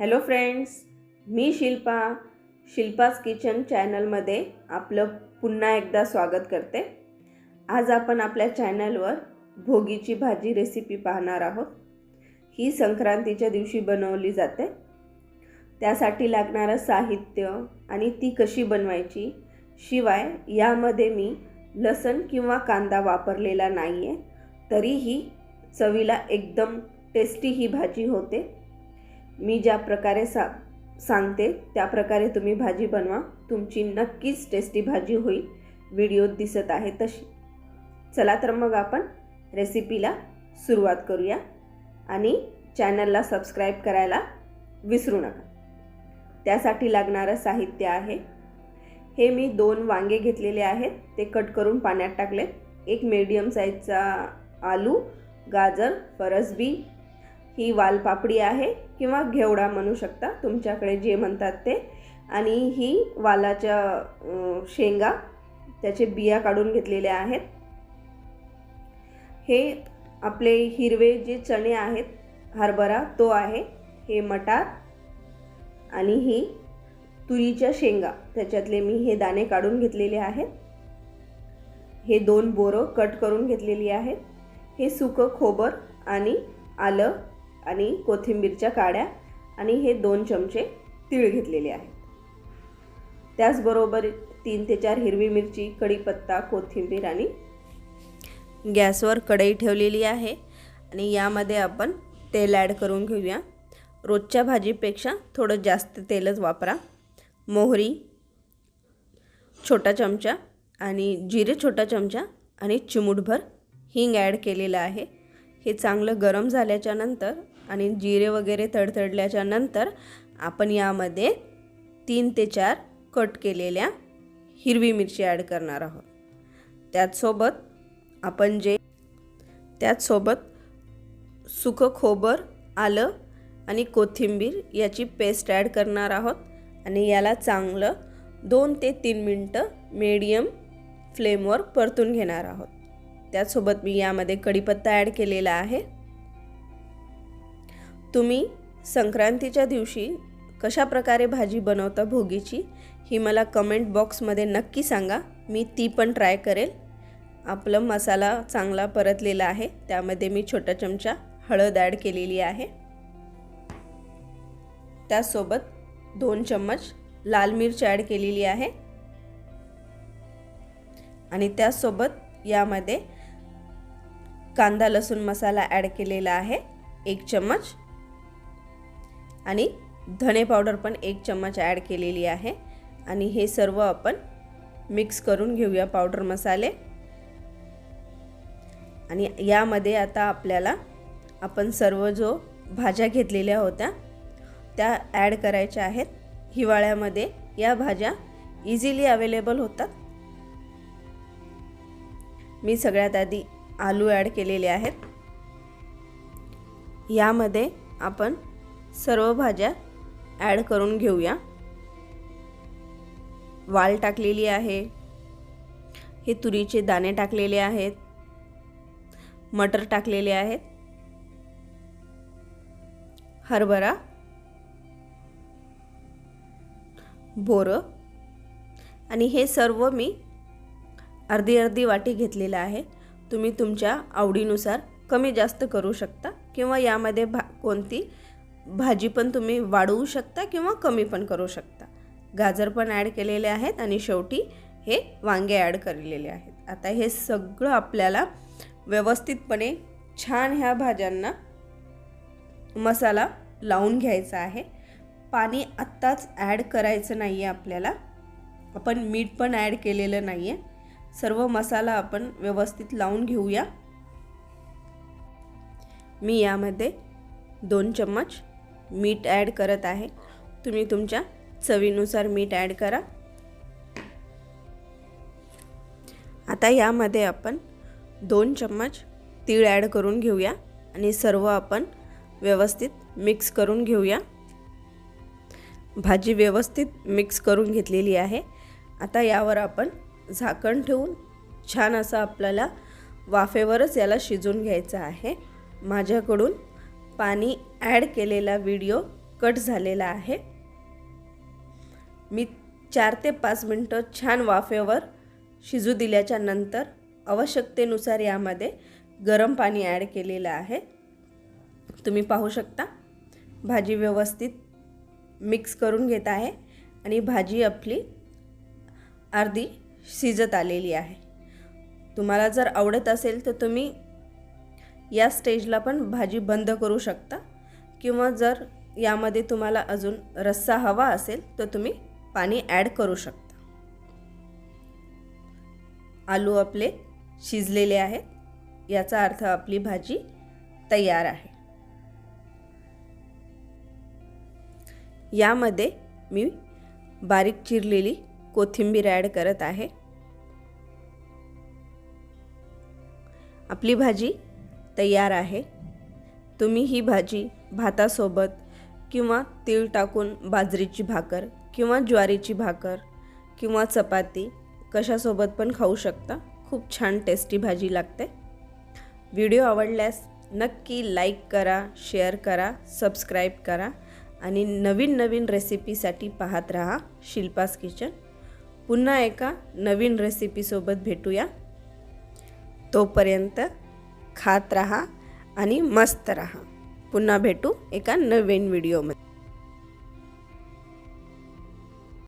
Hello friends मी Shilpa Shilpa's kitchen चॅनलमध्ये आपलं पुन्हा एकदा स्वागत करते. आज आपण आपल्या चॅनलवर भोगीची भाजी रेसिपी पाहणार आहोत. ही संक्रांतीच्या दिवशी बनवली जाते. त्यासाठी लागणारं साहित्य आणि ती कशी बनवायची शिवाय यामध्ये मी लसण किंवा कांदा वापरलेला नाही आहे तरीही चवीला एकदम टेस्टी ही भाजी होते. मी ज्या प्रकारे सा सांगते त्या प्रकारे तुम्ही भाजी बनवा. तुमची नक्कीच टेस्टी भाजी होईल. व्हिडिओत दिसत आहे तशी. चला तर मग आपण रेसिपीला सुरुवात करूया. आणि चॅनलला सबस्क्राईब करायला विसरू नका. त्यासाठी लागणारं साहित्य आहे. हे मी दोन वांगे घेतलेले आहेत. ते कट करून पाण्यात टाकले एक मीडियम साईजचा आलू गाजर फरसबी. ही वालपापडी आहे. किंवा घेवडा म्हणू शकता तुमच्याकडे जे म्हणतात ते. आणि ही वालाच्या शेंगा त्याचे बिया काढून घेतलेल्या आहेत. हे आपले हिरवे जे चणे आहेत हरभरा तो आहे हे मटार आणि ही तुरीच्या शेंगा. त्याच्यातले मी हे दाणे काढून घेतलेले आहेत. हे दोन बोरं कट करून घेतलेली आहेत. हे सुकं खोबर आणि आलं आणि कोथिंबीरच्या काड्या आणि हे दोन चमचे तीळ घेतलेले आहेत. त्याचबरोबर तीन ते चार हिरवी मिरची कढीपत्ता कोथिंबीर आणि गॅसवर कढई ठेवलेली आहे. आणि यामध्ये आपण तेल ॲड करून घेऊया. रोजच्या भाजीपेक्षा थोडं जास्त तेलच वापरा. मोहरी छोटा चमचा आणि जिरे छोटा चमचा आणि चिमूटभर हिंग ॲड केलेलं आहे. हे चांगलं गरम झाल्याच्यानंतर आणि जिरे वगैरे तडतडल्याच्या नंतर आपण यामध्ये तीन ते चार कट केलेल्या हिरवी मिरची ॲड करणार आहोत. त्याचसोबत आपण जे त्याचसोबत सुकं खोबर आलं आणि कोथिंबीर याची पेस्ट ॲड करणार आहोत आणि याला चांगलं दोन ते तीन मिनटं मीडियम फ्लेमवर परतून घेणार आहोत. त्याचसोबत मी यामध्ये कढीपत्ता ॲड केलेला आहे. तुम्ही संक्रांतीच्या दिवशी कशा प्रकारे भाजी बनवता भोगीची ही मला कमेंट बॉक्समध्ये नक्की सांगा. मी ती पण ट्राय करेल. आपलं मसाला चांगला परतलेला आहे. त्यामध्ये मी छोटा चमचा हळद ॲड केलेली आहे. त्याचसोबत दोन चम्मच लाल मिरची ॲड केलेली आहे. आणि त्याचसोबत यामध्ये कांदा लसूण मसाला ॲड केलेला आहे. एक चम्मच आणि धणे पावडर पण एक चम्मच ॲड केलेली आहे. आणि हे सर्व आपण मिक्स करून घेऊया पावडर मसाले. आणि यामध्ये आता आपल्याला आपण सर्व जो भाज्या घेतलेल्या होत्या त्या ॲड करायच्या आहेत. हिवाळ्यामध्ये या भाज्या इझिली अवेलेबल होतात. मी सगळ्यात आधी आलू ॲड केलेले आहेत. यामध्ये आपण सर्व भाज्या ॲड करून घेऊया. वाल टाकलेली आहे. हे तुरीचे दाणे टाकलेले आहेत. मटर टाकलेले आहेत. हरभरा बोरं आणि हे सर्व मी अर्धी अर्धी वाटी घेतलेलं आहे. तुम्ही तुमच्या आवडीनुसार कमी जास्त करू शकता किंवा यामध्ये भा कोणती भाजी पण तुम्ही वाढवू शकता किंवा कमी पण करू शकता. गाजर पण ॲड केलेले आहेत आणि शेवटी हे वांगे ॲड केलेले आहेत. आता हे सगळं आपल्याला व्यवस्थितपणे छान ह्या भाज्यांना मसाला लावून घ्यायचा आहे. पाणी आत्ताच ॲड करायचं नाही आहे आपल्याला. आपण मीठ पण ॲड केलेलं नाही आहे सर्व मसाला आपण व्यवस्थित लावून घेऊया. मी यामध्ये दोन चम्मच मीठ ॲड करत आहे. तुम्ही तुमच्या चवीनुसार मीठ ॲड करा. आता यामध्ये आपण दोन चम्मच तीळ ॲड करून घेऊया आणि सर्व आपण व्यवस्थित मिक्स करून घेऊया. भाजी व्यवस्थित मिक्स करून घेतलेली आहे. आता यावर आपण झाकण ठेवून छान असं आपल्याला वाफेवरच याला शिजवून घ्यायचं आहे. माझ्याकडून पाणी ॲड केलेला व्हिडिओ कट झालेला आहे. मी चार ते पाच मिनटं छान वाफेवर शिजू दिल्याच्या नंतर आवश्यकतेनुसार यामध्ये गरम पाणी ॲड केलेलं आहे. तुम्ही पाहू शकता भाजी व्यवस्थित मिक्स करून घेत आहे आणि भाजी आपली अर्धी शिजत आलेली आहे. तुम्हाला जर आवडत असेल तर तुम्ही या स्टेजला पण भाजी बंद करू शकता. किंवा जर यामध्ये तुम्हाला अजून रस्सा हवा असेल तर तुम्ही पाणी ॲड करू शकता. आलू आपले शिजलेले आहेत. याचा अर्थ आपली भाजी तयार आहे. यामध्ये मी बारीक चिरलेली कोथिंबीर ॲड करत आहे. आपली भाजी तयार आहे. तुम्ही ही भाजी भातासोबत किंवा तीळ टाकून बाजरीची भाकर किंवा ज्वारीची भाकर किंवा चपाती कशासोबत पण खाऊ शकता. खूप छान टेस्टी भाजी लागते. व्हिडिओ आवडल्यास नक्की लाईक करा शेअर करा सबस्क्राईब करा आणि नवीन नवीन रेसिपीसाठी पाहत राहा शिल्पास किचन. पुन्हा एका नवीन रेसिपीसोबत भेटूया. तोपर्यंत खात राहा आणि मस्त राहा. पुन्हा भेटू एका नवीन व्हिडिओमध्ये